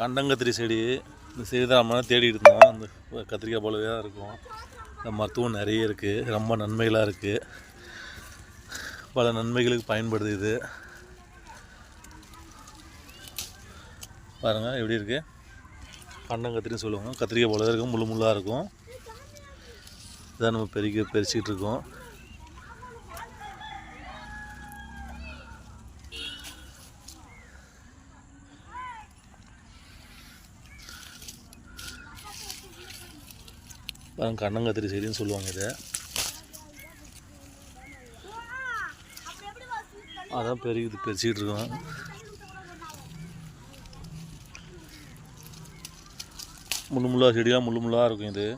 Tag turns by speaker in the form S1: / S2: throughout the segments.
S1: கண்டங்கத்திரி செடி இந்த செடி தான் நம்ம தேடிட்டு இருந்தோம் அந்த கத்திரிக்காய் போலவே தான் இருக்கும். இந்த மருத்துவம் நிறைய இருக்குது ரொம்ப நன்மைகளாக இருக்குது பல நன்மைகளுக்கு பயன்படுது இது. பாருங்கள் எப்படி இருக்குது கண்டங்கத்திரின்னு சொல்லுவாங்க. கத்திரிக்காய் போல இருக்கும் முள்ளு முள்ளாக இருக்கும். இதான் நம்ம பெருக்கி பறிச்சிக்கிட்டு இருக்கோம். கண்ணங்கத்திரி செடின்னு சொல்லுவாங்க இதை. அதான் பெருகுது பெருச்சிக்கிட்டு இருக்கோம். முள்ளு முள்ளா செடியாக முள்ளு முள்ளாக இருக்கும் இது.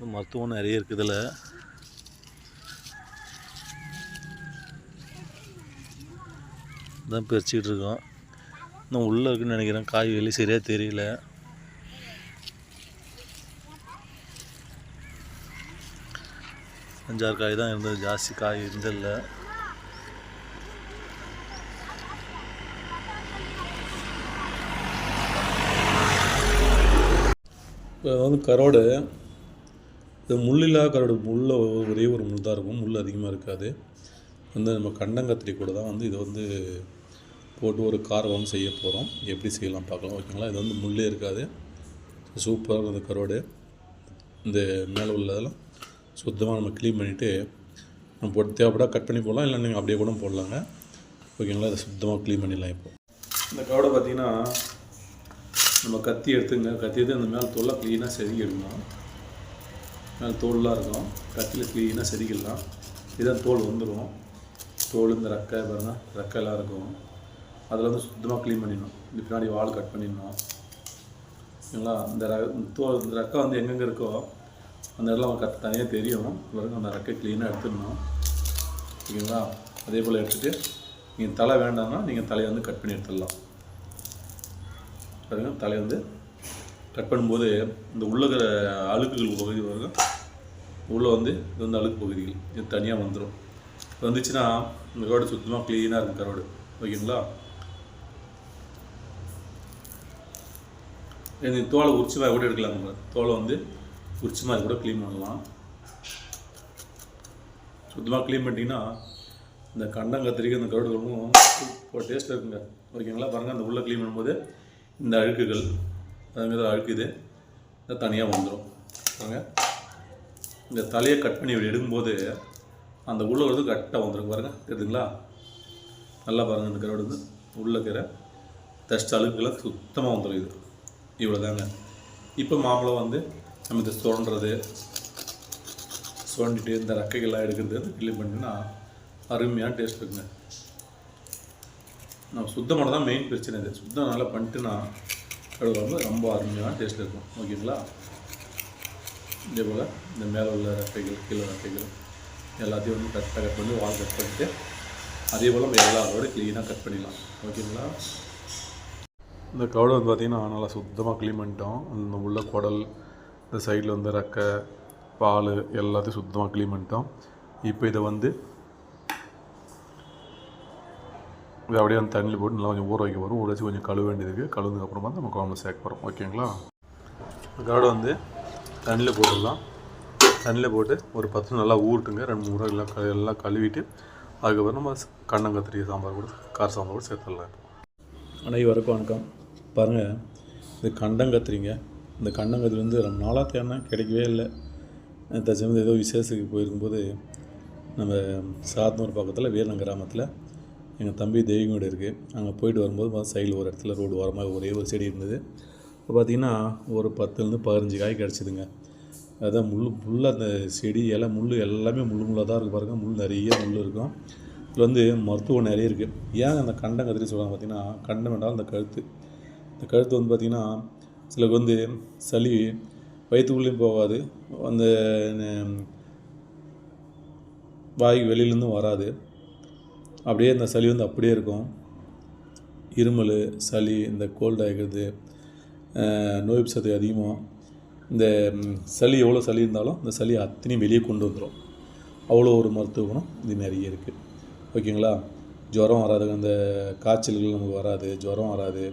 S1: மருத்துவம் நிறைய இருக்குது இதில். இதான் பறிச்சிக்கிட்டு இருக்கோம். இன்னும் உள்ளே இருக்குன்னு நினைக்கிறேன். காய் வெளியே சரியாக தெரியல. அஞ்சாறு காய் தான் இருந்தது ஜாஸ்தி காய் இருந்தில்ல இப்போ வந்து கரோடு இது முள்ளில்லா கரோடு முள்ள ஒரே ஒரு முள் தான் இருக்கும் முள் அதிகமாக இருக்காது. வந்து நம்ம கண்டங்கத்திரி கூட தான் வந்து இதை வந்து போட்டு ஒரு காரம் செய்ய போகிறோம் எப்படி செய்யலாம் பார்க்கலாம் ஓகேங்களா? இது வந்து முள்ளே இருக்காது. சூப்பராக இருக்கும் இந்த கரோடு. இந்த மேலே உள்ளதெல்லாம் சுத்தமாக நம்ம க்ளீன் பண்ணிவிட்டு நம்ம போட்டு தேவைப்படா கட் பண்ணி போடலாம். இல்லை நீங்கள் அப்படியே கூட போடலாங்க. ஓகேங்களா அதை சுத்தமாக க்ளீன் பண்ணிடலாம் இப்போ. இந்த கவடை பார்த்திங்கன்னா நம்ம கத்தி எடுத்துங்க. கத்தி எடுத்து அந்த மேலே தோலை க்ளீனாக செதுக்கி எடுக்கணும் மேலே தோல்லாம் இருக்கும். கத்தியில் க்ளீனாக செதுக்கிடலாம். இதான் தோல் வந்துடும் தோல் இந்த ரெக்கை பாருங்க. ரெக்கையெல்லாம் இருக்கும். அதில் வந்து சுத்தமாக க்ளீன் பண்ணிடணும். இந்த பின்னாடி வால் கட் பண்ணிடணும். ஓகேங்களா? இந்த இந்த தோல் இந்த ரெக்கை வந்து எங்கெங்கே இருக்கோ அந்த இடத்துல கற்று தனியாக தெரியும். பாருங்க அந்த ரெக்கை க்ளீனாக எடுத்துடணும். ஓகேங்களா? அதே போல் எடுத்துகிட்டு நீங்கள் தலை வேண்டாம்னா நீங்கள் தலையை வந்து கட் பண்ணி எடுத்துடலாம். பாருங்கள் தலையை வந்து கட் பண்ணும்போது இந்த உள்ள இருக்கிற அழுக்குகள் பகுதி பாருங்க உள்ளே வந்து இது வந்து அழுக்கு பகுதிகள். இது தனியாக வந்துடும் வந்துச்சுன்னா இந்த கரோடு சுத்தமாக க்ளீனாக இருக்கும் கரோடு ஓகேங்களா? இந்த தோலை உரிச்சு எப்படி கூட எடுக்கலாம் நம்ம? தோலை வந்து உரிச்சு மாதிரி கூட க்ளீன் பண்ணலாம். சுத்தமாக க்ளீன் பண்ணிட்டீங்கன்னா இந்த கண்டம் கத்திரிக்காய் இந்த கருடு ரொம்ப ஒரு டேஸ்ட்டாக இருக்குங்க. ஓகேங்களா? பாருங்கள் அந்த உள்ளே க்ளீன் பண்ணும்போது இந்த அழுக்குகள் அதுமாதிரி அழுக்கு இது தனியாக வந்துடும் பாருங்க. இந்த தலையை கட் பண்ணி இப்படி எடுக்கும்போது அந்த உள்ளே வந்து கரெக்டாக வந்துடும் பாருங்கள் தெரியுதுங்களா? நல்லா பாருங்கள் இந்த கரோடு வந்து உள்ளே இருக்கிற டஸ்ட் அழுக்குலாம் சுத்தமாக வந்துடும் இது. இவ்வளோ தாங்க இப்போ மாம்பழம் வந்து நம்ம இதை சுரண்டுறது சுரண்டிட்டு இந்த ரக்கைகள்லாம் எடுக்கிறது வந்து கிளீன் பண்ணிட்டுனா அருமையான டேஸ்ட் இருக்குங்க. நம்ம சுத்தமான தான் மெயின் பிரச்சனை இது. சுத்தம் நல்லா பண்ணிட்டுனா கடவுள் வந்து ரொம்ப அருமையான டேஸ்ட் இருக்கும். ஓகேங்களா? இதே போல் இந்த மேலே உள்ள ரக்கைகள் கீழே ரக்கைகள் எல்லாத்தையும் வந்து கரெக்டாக கட் பண்ணி வால் கட் பண்ணிட்டு அதே போல் நம்ம எல்லாரோட க்ளீனாக கட் பண்ணிடலாம். ஓகேங்களா? இந்த கவடை வந்து பார்த்திங்கன்னா நல்லா சுத்தமாக க்ளீன் பண்ணிட்டோம். இந்த உள்ள குடல் இந்த சைடில் வந்து ரெக்கை பால் எல்லாத்தையும் சுத்தமாக க்ளீன் பண்ணிட்டோம். இப்போ இதை வந்து இதை அப்படியே அந்த தண்ணியில் போட்டு நல்லா கொஞ்சம் ஊற வைக்க போகிறோம் ஊற வச்சு கொஞ்சம் கழுவ வேண்டியதுக்கு கழுவுனதுக்கப்புறமா தான் நம்ம குழம்பு சேர்க்க போகிறோம் ஓகேங்களா? கருடை வந்து தண்ணியில் போட்டுடலாம். தண்ணியில் போட்டு ஒரு பத்து நல்லா ஊருட்டுங்க ரெண்டு மூணு எல்லாம் கழு எல்லாம் கழுவிட்டு அதுக்கப்புறம் நம்ம கண்ணங்கத்திரி சாம்பார் கூட கார சாம்பார் கூட சேர்த்துடலாம் அனைவருக்கும் வணக்கம். பாருங்கள் இது கண்டங்கத்திரிங்க இந்த கண்டங்கத்திரி வந்து ரொம்ப நாளாக தேடினா கிடைக்கவே இல்லை. தச்சமது ஏதோ விசேஷத்துக்கு போயிருக்கும்போது நம்ம சாத்தனூர் பக்கத்தில் வீரன் கிராமத்தில் எங்கள் தம்பி தெய்வம் இருக்குது அங்கே போயிட்டு வரும்போது சைடில் ஒரு இடத்துல ரோடு ஓரமாக ஒரே ஒரு செடி இருந்தது. இப்போ பார்த்தீங்கன்னா ஒரு பத்துலேருந்து பதினஞ்சு காய் கிடச்சிதுங்க. அதுதான் முள் முள் அந்த செடி இலை முள் எல்லாமே முள் முள்ளாக தான் இருக்குது பாருங்கள் முள் நிறைய முள் இருக்கும். இதில் வந்து மருத்துவம் நிறைய இருக்குது ஏன் அந்த கண்டம் கத்திரி சொல்கிறாங்க பார்த்தீங்கன்னா கண்டம் என்றால் அந்த கழுத்து. இந்த கழுத்து வந்து பார்த்திங்கன்னா சிலருக்கு வந்து சளி வயிற்றுக்குள்ளேயும் போகாது. அந்த வாய் வாய்க்கு வெளியிலேருந்தும் வராது. அப்படியே இந்த சளி வந்து அப்படியே இருக்கும். இருமல் சளி இந்த கோல்டு ஆகிறது நோய் சத்து அதிகமாக இந்த சளி எவ்வளோ சளி இருந்தாலும் இந்த சளி அத்தனையும் வெளியே கொண்டு வந்துடும் அவ்வளோ ஒரு மருத்துவ குணம் இது நிறைய இருக்குது ஓகேங்களா? ஜுரம் வராது அந்த காய்ச்சல்கள் நமக்கு வராது ஜுரம் வராது.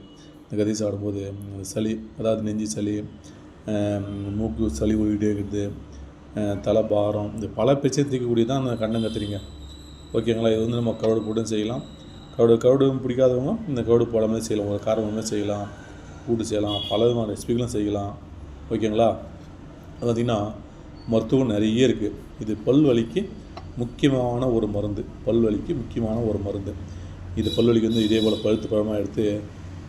S1: இந்த கறி சாப்பிடும்போது சளி அதாவது நெஞ்சு சளி மூக்கு சளி ஓடிட்டே இருக்குது தலை பாரம் இந்த பல பிரச்சனை தீர்க்கக்கூடிய தான் அந்த கண்ணம் கத்துறீங்க. ஓகேங்களா இது வந்து நம்ம கருவாடு போட்டும் செய்யலாம். கருவாடு கருவாடு பிடிக்காதவங்க இந்த கருவாடு போடாமல் செய்யலாம். ஒரு காரம் செய்யலாம். கூட்டு செய்யலாம். பல விதமான ரெசிபிகளும் செய்யலாம். ஓகேங்களா அது பார்த்திங்கன்னா மருத்துவம் நிறைய இருக்குது இது பல் வலிக்கு முக்கியமான ஒரு மருந்து. பல் வலிக்கு முக்கியமான ஒரு மருந்து. இது பல் வலிக்கு வந்து இதே போல் பழுத்து பழமாக எடுத்து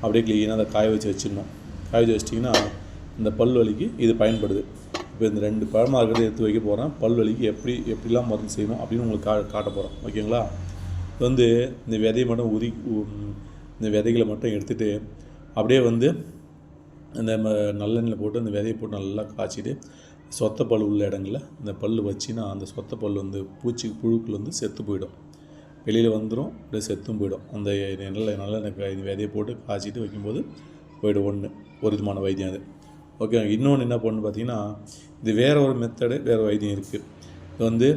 S1: அப்படியே க்ளீனாக அதை காய வச்சு வச்சிடணும். காய வச்சு வச்சிட்டிங்கன்னா இந்த பல் வலிக்கு இது பயன்படுது. இப்போ இந்த ரெண்டு பழமாக இருக்கிறத எடுத்து வைக்க போகிறேன் பல் வலிக்கு எப்படி எப்படிலாம் மருந்து செய்யணும் அப்படின்னு உங்களுக்கு கா காட்ட போகிறோம் ஓகேங்களா? இது வந்து இந்த விதையை மட்டும் உதி இந்த விதைகளை மட்டும் எடுத்துகிட்டு அப்படியே வந்து இந்த ம நல்லெண்ணெயில் போட்டு அந்த விதையை போட்டு நல்லா காய்ச்சிட்டு சொத்த பல் உள்ள இடங்களில் இந்த பல் வச்சின்னா அந்த சொத்த பல் வந்து பூச்சி புழுக்கள் வந்து செத்து போயிடும். வெளியில் வந்துடும் அப்படியே செத்தும் போயிடும். அந்த நல்ல நல்ல எனக்கு இந்த விதையை போட்டு காய்ச்சிட்டு வைக்கும்போது போயிடும் ஒன்று ஒரு விதமான வைத்தியம் அது. ஓகே இன்னொன்று என்ன பண்ணு பார்த்தீங்கன்னா இது வேறு ஒரு மெத்தடு வேறு வைத்தியம் இருக்குது இது வந்து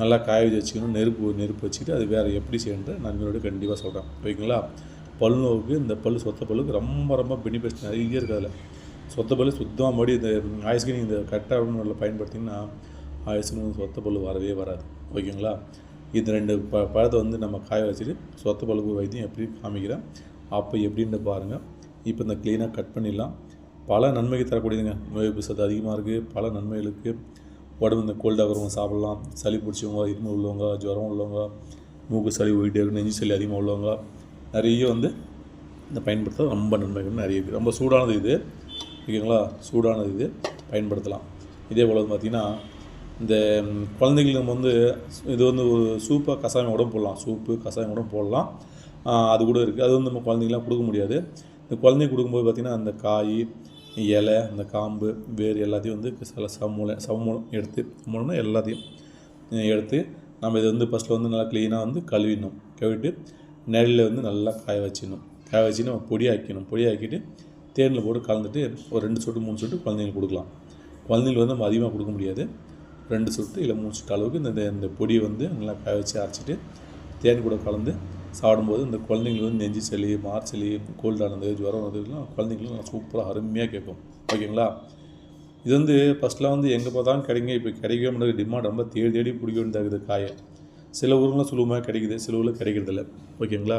S1: நல்லா காய வச்சு வச்சுக்கணும் நெருப்பு நெருப்பு வச்சுக்கிட்டு அது வேறு எப்படி செய்யணுன்ற நான் என்னோட கண்டிப்பாக சொல்கிறேன் ஓகேங்களா? பல் நோவுக்கு இந்த பல் சொத்த பல்லுக்கு ரொம்ப ரொம்ப பெனிஃபிட்ஸ் நிறைய இருக்குது அதில். சொத்த பல் சுத்தமாக மறுபடி இந்த ஆயுஸ்க்கு நீங்கள் இந்த கரெக்டாக பயன்படுத்திங்கன்னா ஆயுசுக்கு சொத்த பல் வரவே வராது. ஓகேங்களா? இந்த ரெண்டு ப பழத்தை வந்து நம்ம காய வச்சுட்டு சொத்த பழுப்பு வைத்தியம் எப்படி காமிக்கிறேன் அப்போ எப்படின்னு பாருங்கள் இப்போ இந்த க்ளீனாக கட் பண்ணிடலாம். பல நன்மைகள் தரக்கூடியதுங்க. நோய் எதிர்ப்பு சத்து அதிகமாக இருக்குது பல நன்மைகளுக்கு உடம்பு இந்த கோல்டாக இருக்கிறவங்க சாப்பிட்லாம். சளி பிடிச்சவங்க இருமல் உள்ளவங்க ஜுரம் உள்ளவங்க மூக்கு சளி போயிட்டே இருக்கு நெஞ்சு சளி அதிகமாக உள்ளவங்க நிறைய வந்து இந்த பயன்படுத்த ரொம்ப நன்மைகள் நிறைய இருக்குது ரொம்ப சூடானது இது. ஓகேங்களா? சூடானது இது. பயன்படுத்தலாம். இதே போல் வந்து பார்த்திங்கன்னா இந்த குழந்தைகளுக்கு நம்ம வந்து இது வந்து ஒரு சூப்பாக கசாயம் கூட போடலாம். சூப்பு கசாயம் கூட போடலாம். அது கூட இருக்குது அது வந்து நம்ம குழந்தைங்களாம் கொடுக்க முடியாது. இந்த குழந்தைங்க கொடுக்கும்போது பார்த்திங்கன்னா அந்த காய் இலை அந்த காம்பு வேர் எல்லாத்தையும் வந்து சில சமூலம் சமூலம் எடுத்து சமூலம்னா எல்லாத்தையும் எடுத்து நம்ம இதை வந்து ஃபஸ்ட்டில் வந்து நல்லா க்ளீனாக வந்து கழுவிடணும். கழுவிட்டு நெல்லில் வந்து நல்லா காய வச்சிடணும். காய வச்சு நம்ம பொடியாக்கணும் பொடியாக்கிட்டு தேனில் போட்டு கலந்துட்டு ஒரு ரெண்டு சொட்டு மூணு சொட்டு குழந்தைங்களுக்கு கொடுக்கலாம். குழந்தைங்களுக்கு வந்து நம்ம அதிகமாக கொடுக்க முடியாது. ரெண்டு சொட்டு இல்லை மூணு சொட்டு அளவுக்கு இந்த இந்த பொடியை வந்து நல்லா காய வச்சு அரைச்சிட்டு தேன் கூட கலந்து சாப்பிடும்போது இந்த குழந்தைங்களுக்கு வந்து நெஞ்சு சளி மார் சளி கோல்டானது ஜுரம் வந்ததுலாம் குழந்தைங்களும் நல்லா சூப்பராக அருமையாக கேட்கும். ஓகேங்களா? இது வந்து ஃபஸ்ட்லாம் வந்து எங்கே பார்த்தாலும் கிடைங்க இப்போ கிடைக்கவே முடியாது டிமாண்ட் ரொம்ப தேடி தேடி பிடிக்க வேண்டியதாகுது காயை. சில ஊர்லாம் சுலபமாக கிடைக்குது சில ஊரில் கிடைக்கிறதில்ல ஓகேங்களா?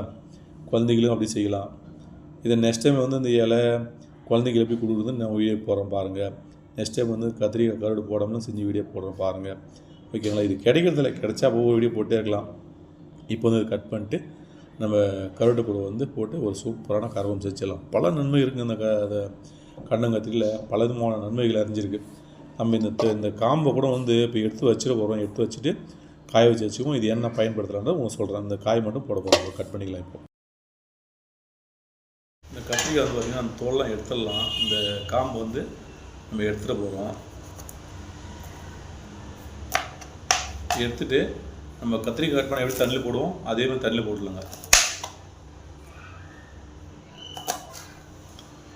S1: குழந்தைகளும் அப்படி செய்யலாம். இதை நெக்ஸ்ட் டைம் வந்து இந்த இலை குழந்தைங்களுக்கு எப்படி கொடுக்குறதுன்னு நான் வீடியோ போகிறோம் பாருங்கள் நெக்ஸ்ட் டைம் வந்து கத்திரிக்காய் கருடு போடாமல் செஞ்சு வீடியோ போடுறோம் பாருங்கள் ஓகேங்களா இது கிடைக்கிறதில்ல. கிடைச்சா ஒவ்வொரு வீடியோ போட்டே இருக்கலாம். இப்போ வந்து இதை கட் பண்ணிட்டு நம்ம கருட்டு கூட வந்து போட்டு ஒரு சூப்பரான கரவம் செஞ்சிடலாம். பல நன்மை இருக்குது இந்த க அதை கண்ணங்கத்திரியில் பல விதமான நன்மைகள் அறிஞ்சிருக்கு. நம்ம இந்த இந்த காம்பை கூட வந்து இப்போ எடுத்து வச்சிட போகிறோம் எடுத்து வச்சுட்டு காய வச்சு வச்சுக்குவோம். இது என்ன பயன்படுத்தலான்ற உங்களுக்கு சொல்கிறேன் இந்த காய் மட்டும் போட போகிறோம் கட் பண்ணிக்கலாம் இப்போ. இந்த கத்திரிக்காய் வந்து பார்த்திங்கன்னா அந்த தோல்லாம் எடுத்துடலாம். இந்த காம்பை வந்து நம்ம எடுத்துகிட்டு போகிறோம் எடுத்துட்டு நம்ம கத்திரிக்காய் கட் பண்ண எப்படி தண்ணியில் போடுவோம் அதே மாதிரி தண்ணியில் போட்டுடலாங்க.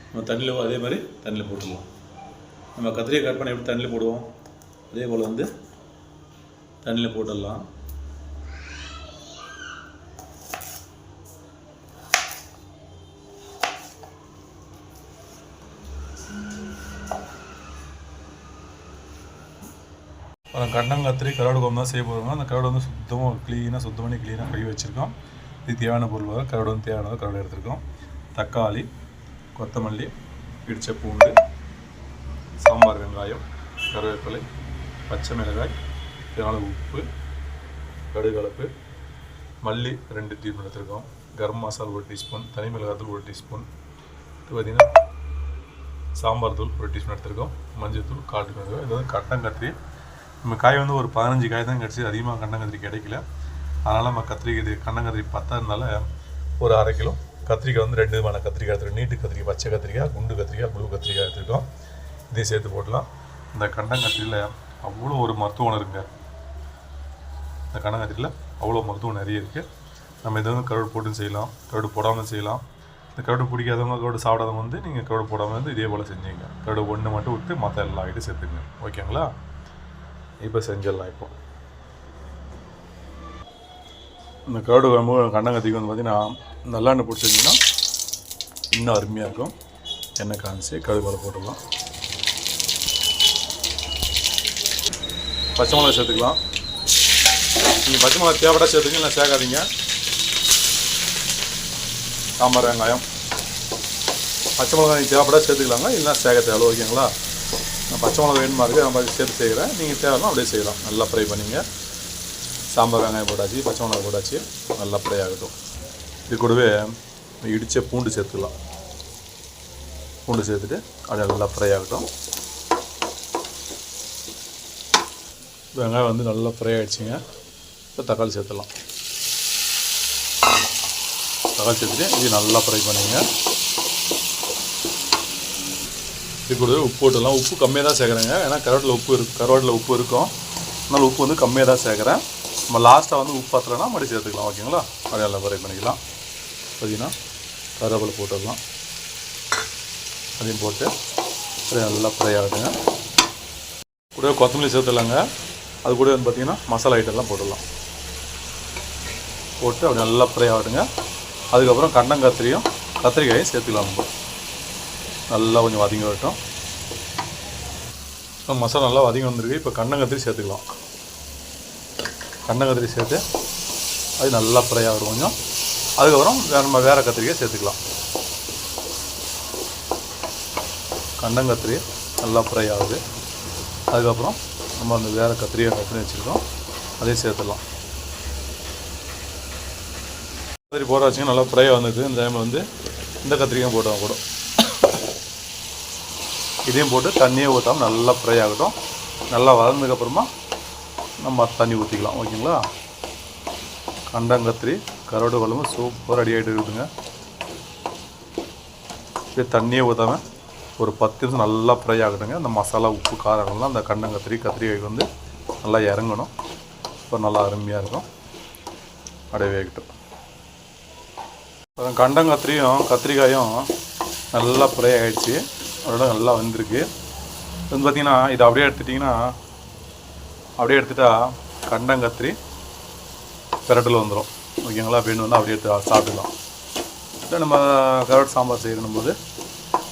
S1: நம்ம தண்ணியில் அதே மாதிரி தண்ணியில் போட்டுடலாம். நம்ம கத்திரிக்காய் கட் பண்ண எப்படி தண்ணியில் போடுவோம் அதே போல் வந்து தண்ணியில் போட்டுடலாம். அந்த கண்டங்கத்திரி கருவாடு குழம்பு தான் செய்ய போகிறோம் அந்த கருவாடு வந்து சுத்தமாக க்ளீனாக சுத்தம் பண்ணி க்ளீனாக கழுவி வச்சுருக்கோம். இது தேவையான பொருள் கருவாடு வந்து தேவையானது கருவாடு எடுத்துருக்கோம். தக்காளி கொத்தமல்லி இடிச்ச பூண்டு சாம்பார் வெங்காயம் கருவேப்பிலை பச்சை மிளகாய் தேவையான உப்பு கடுகலப்பு மல்லி ரெண்டு டீஸ்பூன் எடுத்துருக்கோம். கரம் மசாலா ஒரு டீஸ்பூன் தனி மிளகாத்தூள் ஒரு டீஸ்பூன் இது பார்த்திங்கன்னா சாம்பார் தூள் ஒரு டீஸ்பூன் எடுத்துருக்கோம். மஞ்சள் தூள் காட்டு மிளகாய் இது வந்து கட்டங்கத்திரி நம்ம காய் வந்து ஒரு பதினஞ்சு காய் தான் கிடச்சி அதிகமாக கண்டங்கத்திரி கிடைக்கல. அதனால் நம்ம கத்திரிக்காய் இது பத்தா இருந்தால ஒரு அரை கிலோ. கத்திரிக்காய் வந்து ரெண்டு விதமான கத்திரிக்காய் எடுத்துருக்கோம். நீட்டு கத்திரிக்காய் பச்சை கத்திரிக்காய் குண்டு கத்திரிக்காய் ப்ளூ கத்திரிக்காய் எடுத்துருக்கோம். இதையும் சேர்த்து போடலாம் இந்த கண்டங்கத்திரியில் அவ்வளோ ஒரு மருத்துவம் இருக்குங்க. இந்த கண்டங்கத்திரியில் அவ்வளோ மருத்துவம் நிறைய இருக்குது நம்ம இதை வந்து கருடு போட்டு செய்யலாம். கருடு போடாமல் செய்யலாம். இந்த கருடு பிடிக்காதவங்க கருடு சாப்பிடாதவங்க வந்து நீங்கள் கருடு போடாமல் வந்து இதே போல் செஞ்சீங்க. கருடு ஒன்று மட்டும் விட்டு மற்ற எல்லா ஐட்டம் சேர்த்துங்க ஓகேங்களா? இப்போ செஞ்சிடலாம் இப்போ. இந்த கருடு குழம்பு கண்டங்கத்திக்கு வந்து பார்த்தீங்கன்னா நல்லெண்ணெய் பிடிச்சிருந்தீங்கன்னா இன்னும் அருமையாக இருக்கும். எண்ணெய் காமிச்சு கடுகு போட்டுடலாம். பச்சை மிளகா சேர்த்துக்கலாம். நீங்கள் பச்சை மிளகா தேவைப்பட்டா சேர்த்துங்க இல்லை சேர்க்காதீங்க. சாம்பார் வெங்காயம். பச்சை மிளகா நீங்கள் தேவைப்பட்டா சேர்த்துக்கலாங்க இல்லைனா சேர்க்க தேவை ஓகேங்களா நான் பச்சை மிளகா வேணுமா இருக்குது நம்ம சேர்த்து செய்கிறேன். நீங்கள் தேவைன்னா அப்படியே செய்யலாம். நல்லா ஃப்ரை பண்ணிங்க. சாம்பார் வெங்காயம் போட்டாச்சு பச்சை மிளகா போட்டாச்சு. நல்லா ஃப்ரை ஆகட்டும். இது கூடவே இடித்த பூண்டு சேர்த்துக்கலாம். பூண்டு சேர்த்துட்டு அது நல்லா ஃப்ரை ஆகட்டும். வெங்காயம் வந்து நல்லா ஃப்ரை ஆகிடுச்சிங்க இப்போ தக்காளி சேர்த்துடலாம். தக்காளி சேர்த்துட்டு இது நல்லா ஃப்ரை பண்ணிங்க. இது கூட உப்பு போட்டுடலாம். உப்பு கம்மியாக தான் சேர்க்குறேங்க ஏன்னா கருவாட்டில் உப்பு இருக்கு கருவாட்டில் உப்பு இருக்கும். அதனால் உப்பு வந்து கம்மியாக தான் சேர்க்குறேன் நம்ம லாஸ்ட்டாக வந்து உப்பு பத்தலைன்னா மறுபடியும் சேர்த்துக்கலாம் ஓகேங்களா? அது நல்லா ஃப்ரை பண்ணிக்கலாம். பார்த்தீங்கன்னா கருவேப்பிலை போட்டுடலாம். அதையும் போட்டு அப்படியே நல்லா ஃப்ரை ஆகுதுங்க கூட கொத்தமல்லி சேர்த்துடலாங்க. அது கூட வந்து பார்த்திங்கன்னா மசாலா ஐட்டம்லாம் போட்டுடலாம். போட்டு அப்படி நல்லா ஃப்ரை ஆகிடுங்க அதுக்கப்புறம் கண்டங்கத்திரியும் கத்திரிக்காயும் சேர்த்துக்கலாம் நம்ம. நல்லா கொஞ்சம் வதங்கி வரட்டும். இப்போ மசாலா நல்லா வதங்கி வந்திருக்கு. இப்போ கண்ணங்கத்திரி சேர்த்துக்கலாம். கண்ணங்கத்திரி சேர்த்து அது நல்லா ஃப்ரை ஆகிடும் கொஞ்சம். அதுக்கப்புறம் வேறு நம்ம வேறு கத்திரிக்காய் சேர்த்துக்கலாம். கண்டங்கத்திரி நல்லா ஃப்ரை ஆகுது. அதுக்கப்புறம் நம்ம அந்த வேறு கத்திரிக்காய் கத்திரி வச்சுருக்கோம். அதையும் சேர்த்துடலாம். கத்திரி போட வச்சுங்க நல்லா ஃப்ரை வந்தது இந்த டைமில் வந்து இந்த கத்திரிக்காயும் போட்டோம் கூட. இதையும் போட்டு தண்ணியை ஊற்றாமல் நல்லா ஃப்ரை ஆகட்டும். நல்லா வளர்ந்ததுக்கப்புறமா நம்ம தண்ணி ஊற்றிக்கலாம் ஓகேங்களா? கண்டங்கத்திரி கருவாடு குழம்பு சூப்பர் ரெடி ஆகிட்டு இருக்குதுங்க. இது தண்ணியே ஊற்றாமல் ஒரு பத்து நிமிஷம் நல்லா ஃப்ரை ஆகட்டுங்க. அந்த மசாலா உப்பு காரங்கள்லாம் அந்த கண்டங்கத்திரி கத்திரிக்காய்க்கு வந்து நல்லா இறங்கணும். இப்போ நல்லா அருமையாக இருக்கும். அப்படியே வேகட்டும். அப்புறம் கண்டங்கத்திரியும் கத்திரிக்காயும் நல்லா ஃப்ரை ஆகிடுச்சு அதோட நல்லா வந்திருக்கு. வந்து பார்த்திங்கன்னா இதை அப்படியே எடுத்துட்டிங்கன்னா அப்படியே எடுத்துட்டா கண்டங்கத்திரி பெரட்டில் வந்துடும் ஓகேங்களா? வேணும்னா அப்படியே எடுத்து சாப்பிட்டுக்கலாம். இல்லை நம்ம கரட் சாம்பார் செய்யணும்போது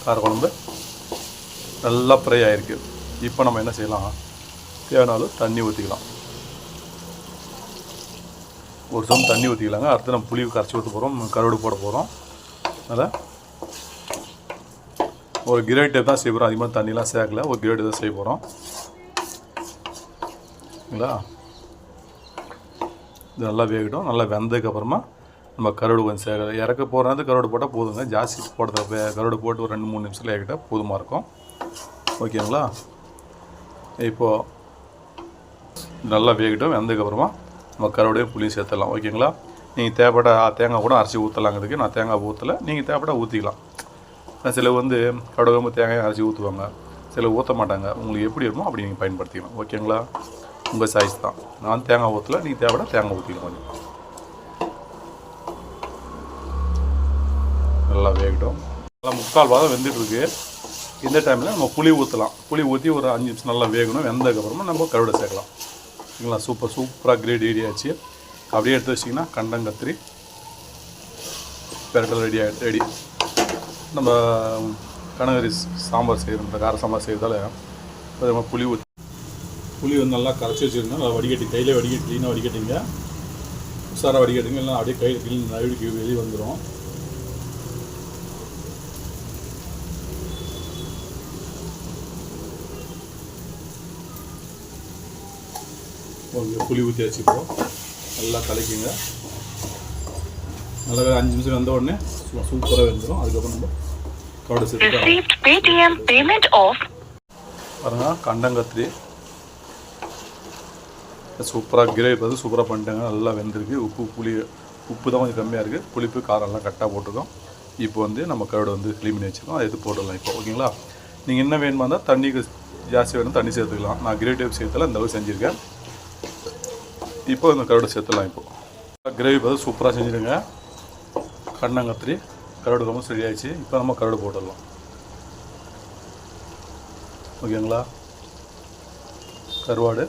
S1: காரக்குழம்பு நல்லா ஃப்ரை ஆகிருக்கு இப்போ நம்ம என்ன செய்யலாம்? தேவைனாலும் தண்ணி ஊற்றிக்கலாம் ஒரு சம் தண்ணி ஊற்றிக்கலாங்க அடுத்து நம்ம புளி கரைச்சி ஊற்ற போகிறோம் கருவடு போட போகிறோம் அதனால் ஒரு கிரேவி டைப் தான் செய்ய போகிறோம் அதிகமாக தண்ணிலாம் சேர்க்கல. ஒரு கிரேட் தான் செய்ய போகிறோம் இல்லைங்களா இது நல்லா வேகட்டும். நல்லா வெந்ததுக்கப்புறமா நம்ம கருவாடு கொஞ்சம் சேர்க்க இறக்க போகிறது கருவாடு போட்டால் போதுங்க. ஜாஸ்தி போடுறத கருடு கருவாடு போட்டு ஒரு ரெண்டு மூணு நிமிஷத்தில் ஏகிட்டால் போதுமாக இருக்கும். ஓகேங்களா? இப்போது நல்லா வேகட்டும். வெந்ததுக்கப்புறமா நம்ம கருடையும் புளியும் சேர்த்துடலாம். ஓகேங்களா? நீங்கள் தேவைப்பட்ட தேங்காய் கூட அரைச்சி ஊற்றலாங்கிறதுக்கு நான் தேங்காய் ஊற்றலை நீங்கள் தேவைப்பட்ட ஊற்றிக்கலாம் சில வந்து கடுகு தேங்காய் அரைச்சி ஊற்றுவாங்க சில ஊற்ற மாட்டாங்க. உங்களுக்கு எப்படி இருக்குமோ அப்படி நீங்கள் பயன்படுத்திக்கலாம் ஓகேங்களா உங்கள் சைஸ் தான். நான் தேங்காய் ஊற்றல நீங்கள் தேவைப்பட தேங்காய் ஊற்றிக்கலாம் கொஞ்சம். நல்லா வேகட்டும். நல்லா முக்கால் பாதம் வெந்துட்டுருக்கு. இந்த டைமில் நம்ம புளி ஊற்றலாம் புளி ஊற்றி ஒரு அஞ்சு நிமிஷம் நல்லா வேகணும். வெந்ததுக்கப்புறமா நம்ம கருவிட சேர்க்கலாம். ஓகேங்களா சூப்பர் சூப்பராக கிரேட் ரெடி ஆச்சு. அப்படியே எடுத்து வச்சிங்கன்னா கண்டங்கத்திரி பெரட்டல் ரெடி ஆகிடுது ரெடி நம்ம கனகரி சாம்பார் செய்கிறோம் இந்த கார சாம்பார் செய்கிறதால அது நம்ம புளி ஊற்றி புளி வந்து நல்லா கரைச்சி வச்சுருந்தோம் நல்லா வடிகட்டி கையிலே வடிகட்டி க்ளீனாக வடிகட்டிங்க. உஷாராக வடிகட்டிங்க. இல்லை அப்படியே கையில் க்ளீன் நழுவிக்கு வெளியே வந்துடும் ஓகே புளி ஊற்றி வச்சுப்போம் நல்லா கலக்கிங்க. நல்லா அஞ்சு நிமிஷம் வெந்த உடனே சூப்பராக வெந்துடும் அதுக்கப்புறம் நம்ம கவடை சேர்த்து பாருங்க கண்டங்கத்திரி சூப்பராக கிரேவி பார்த்து சூப்பராக பண்ணிட்டாங்க. நல்லா வெந்திருக்கு. உப்பு புளி உப்பு தான் கொஞ்சம் கம்மியாக இருக்குது புளிப்பு காரம்லாம் கரெக்டாக போட்டிருக்கோம். இப்போ வந்து நம்ம கருவாடு வந்து க்ளீன் பண்ணி வச்சுருக்கோம். அதை எடுத்து போட்டுடலாம் இப்போ ஓகேங்களா நீங்கள் என்ன வேணுமா இருந்தால் தண்ணிக்கு ஜாஸ்தி வேணும் தண்ணி சேர்த்துக்கலாம். நான் கிரேவி டைப் சேர்த்துல இந்த அளவுக்கு செஞ்சுருக்கேன். இப்போ இந்த கருவாடு சேர்த்துலாம் இப்போ. கிரேவி பார்த்து சூப்பராக செஞ்சுருங்க. கண்ணங்கத்திரி கருவாடு ரொம்ப ரெடி ஆயிடுச்சு இப்போ நம்ம கருவாடு போட்டுடலாம். ஓகேங்களா? கருவாடு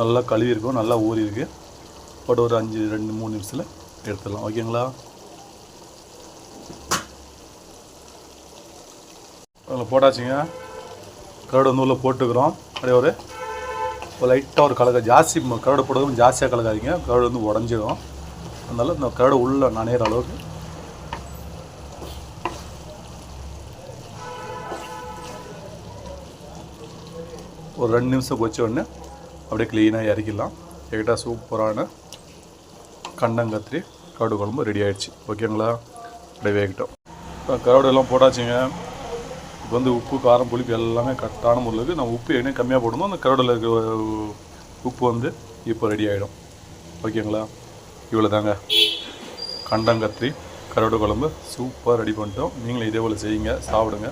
S1: நல்லா கழுவி இருக்கும் நல்லா ஊறி இருக்கு போட்டு ஒரு அஞ்சு ரெண்டு மூணு நிமிஷத்தில் எடுத்துடலாம். ஓகேங்களா? அதில் போட்டாச்சுங்க. கருடு வந்து உள்ளே போட்டுக்கிறோம். அப்படியே ஒரு லைட்டாக ஒரு கலக்க ஜாஸ்தி கருவாடு கருடு ஜாஸ்தியாக கலக்காதீங்க. கருடு வந்து உடஞ்சிடும் அதனால இந்த கருடு உள்ளே நனையிற அளவுக்கு ஒரு ரெண்டு நிமிஷம் கொச்ச உடனே அப்படியே க்ளீனாக இறக்கிடலாம். எங்கிட்ட சூப்பரான கண்டங்கத்திரி கருடு குழம்பு ரெடி ஆகிடுச்சு ஓகேங்களா அப்படியே வேகட்டும். இப்போ கருடு எல்லாம் போட்டாச்சுங்க. இப்போ வந்து உப்பு காரம் புளிப்பு எல்லாமே கரெக்டான முறையில் நான் உப்பு என்ன கம்மியாக போடணும் அந்த கருடில் இருக்கிற உப்பு வந்து இப்போ ரெடி ஆகிடும் ஓகேங்களா இவ்வளோ தாங்க கண்டங்கத்திரி கருவாடு குழம்பு சூப்பராக ரெடி பண்ணிட்டோம். நீங்களும் இதே போல் செய்யுங்க சாப்பிடுங்க.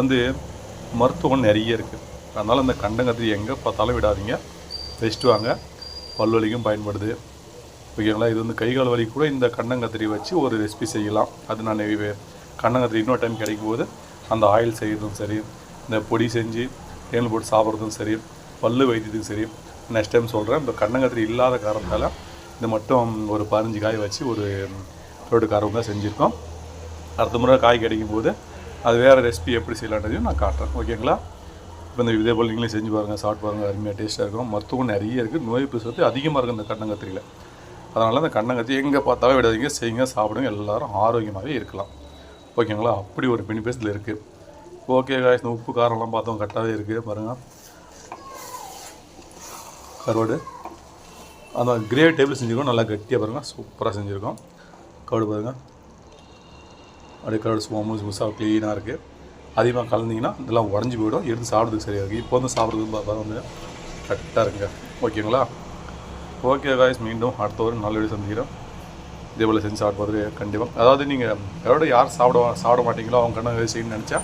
S1: வந்து மருத்துவம் நிறைய இருக்குது அதனால் இந்த கண்டங்கத்திரி எங்கே பார்த்தாலும் விடாதீங்க. வச்சுட்டு வாங்க. பல்வலிக்கும் பயன்படுது. ஓகேங்களா? இது வந்து கை கால் வலி கூட இந்த கண்டங்கத்திரி வச்சு ஒரு ரெசிபி செய்யலாம். அது நான் கண்ணங்கத்திரி கண்டங்கத்திரி இன்னொரு டைம் கிடைக்கும் போது அந்த ஆயில் செய்கிறதும் சரி இந்த பொடி செஞ்சு தேனில் போட்டு சாப்பிட்றதும் சரி பல் வைத்தியத்துக்கும் சரி. நெக்ஸ்ட் டைம் சொல்கிறேன் இந்த கண்டங்கத்திரி இல்லாத காரணத்தால் இது மட்டும் ஒரு பதினஞ்சு காய் வச்சு ஒரு ரோட்டு காரம் தான் செஞ்சுருக்கோம். அடுத்த முறை காய் கிடைக்கும் போது அது வேறு ரெசிபி எப்படி செய்யலான்றதையும் நான் காட்டுறேன். ஓகேங்களா? இப்போ இந்த இதே போல் நீங்களே செஞ்சு பாருங்கள் சாப்பிட்டு பாருங்கள் அருமையாக டேஸ்ட்டாக இருக்கும். மருத்துவம் நிறைய இருக்குது நோய் எதிர்ப்பு சக்தி அதிகமாக இருக்குது இந்த கண்ணங்கத்திரியில் அதனால் அந்த கண்டங்கத்திரி எங்கே பார்த்தாலும் விடாதீங்க. செய்யுங்க சாப்பிடுங்க எல்லோரும் ஆரோக்கியமாகவே இருக்கலாம். ஓகேங்களா அப்படி ஒரு பெனிஃபிட்ஸில் இருக்குது ஓகே காய்ஸ் இந்த உப்பு காரம்லாம் பார்த்தோம் கரெக்டாகவே இருக்குது பாருங்கள் கருவாடு. அந்த கிரேவி டேபிள் செஞ்சுருக்கோம். நல்லா கட்டியாக பாருங்கள் சூப்பராக செஞ்சுருக்கோம். கருவாடு பாருங்கள் அப்படியே கருவாடு சும்மா முழுசு முழுசாக க்ளீனாக இருக்குது அதிகமாக கலந்தீங்கன்னா இதெல்லாம் உடஞ்சி போயிடும். எடுத்து சாப்பிட்றதுக்கு சரியாக இருக்குது இப்போ வந்து சாப்பிட்றதுக்கு பார்த்தா வந்து கரெக்டாக இருங்க. ஓகேங்களா? ஓகே காய்ஸ் மீண்டும் அடுத்த ஒரு நல்ல வீடியோ சந்திக்கிறோம். இதே போல் செஞ்சு சாப்பிட்டு கண்டிப்பாக அதாவது நீங்கள் கருவாடு யார் சாப்பிட சாப்பிட மாட்டீங்களோ அவங்க கண்ணை செய்யணும்னு நினச்சா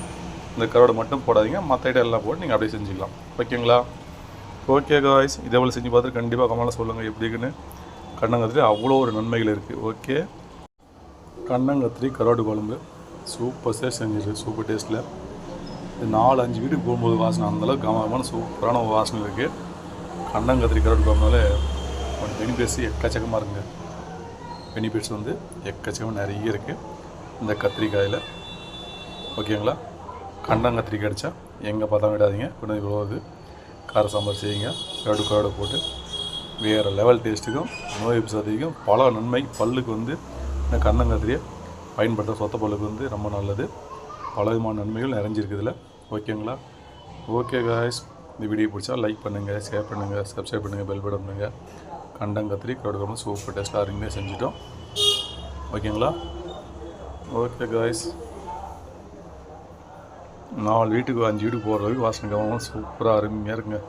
S1: இந்த கருவாடு மட்டும் போடாதீங்க. மற்ற ஐட்டம் எல்லாம் போட்டு நீங்கள் அப்படியே செஞ்சுக்கலாம். ஓகேங்களா? ஓகே காய்ஸ் இதே போல் செஞ்சு பார்த்துட்டு கண்டிப்பாக கமெண்ட்ல சொல்லுங்கள் எப்படி இருக்குன்னு. கண்ணங்கத்திரி அவ்வளோ ஒரு நன்மைகள் இருக்குது ஓகே கண்ணங்கத்திரி கருவாடு குழம்பு. சூப்பர் சேர் செஞ்சிருக்கு சூப்பர் டேஸ்ட்டில் நாலு அஞ்சு வீட்டுக்கு போகும்போது வாசனை. அந்தளவுக்கு கமகமான சூப்பரான வாசனை இருக்குது கண்ணங்கத்திரி கருவாடு குழம்புனால கொஞ்சம் பெனிஃபிட்ஸ் எக்கச்சக்கமாக இருக்குங்க. பெனிஃபிட்ஸ் வந்து எக்கச்சக்கமாக நிறைய இருக்குது இந்த கத்திரிக்காயில். ஓகேங்களா? கண்டங்கத்திரி அடித்தா எங்கே பார்த்தா விடாதீங்க. கொஞ்சம் இவ்வளோ கார சாம்பார் செய்யுங்க. கருடு கருடு போட்டு வேறு லெவல் டேஸ்ட்டுக்கும் நோய் எதிர்ப்பு பல நன்மை. பல்லுக்கு வந்து இந்த கண்ணங்கத்திரியை பயன்படுத்த சொத்த வந்து ரொம்ப நல்லது. பல விதமான நன்மைகள் நிறைஞ்சிருக்குதுல ஓகேங்களா ஓகே காய்ஸ் இந்த வீடியோ பிடிச்சா லைக் பண்ணுங்கள் ஷேர் பண்ணுங்கள் சப்ஸ்கிரைப் பண்ணுங்கள் பெல் பட்டன் பண்ணுங்கள் கண்டங்கத்திரி கருடு சூப்பர் டேஸ்ட்டாக அருமையாக செஞ்சுட்டோம். ஓகேங்களா ஓகே காய்ஸ் நாலு வீட்டுக்கு அஞ்சு வீட்டுக்கு போகிற வரைக்கும் வாசனை கவனம் சூப்பராக அருமையாக இருக்குங்க.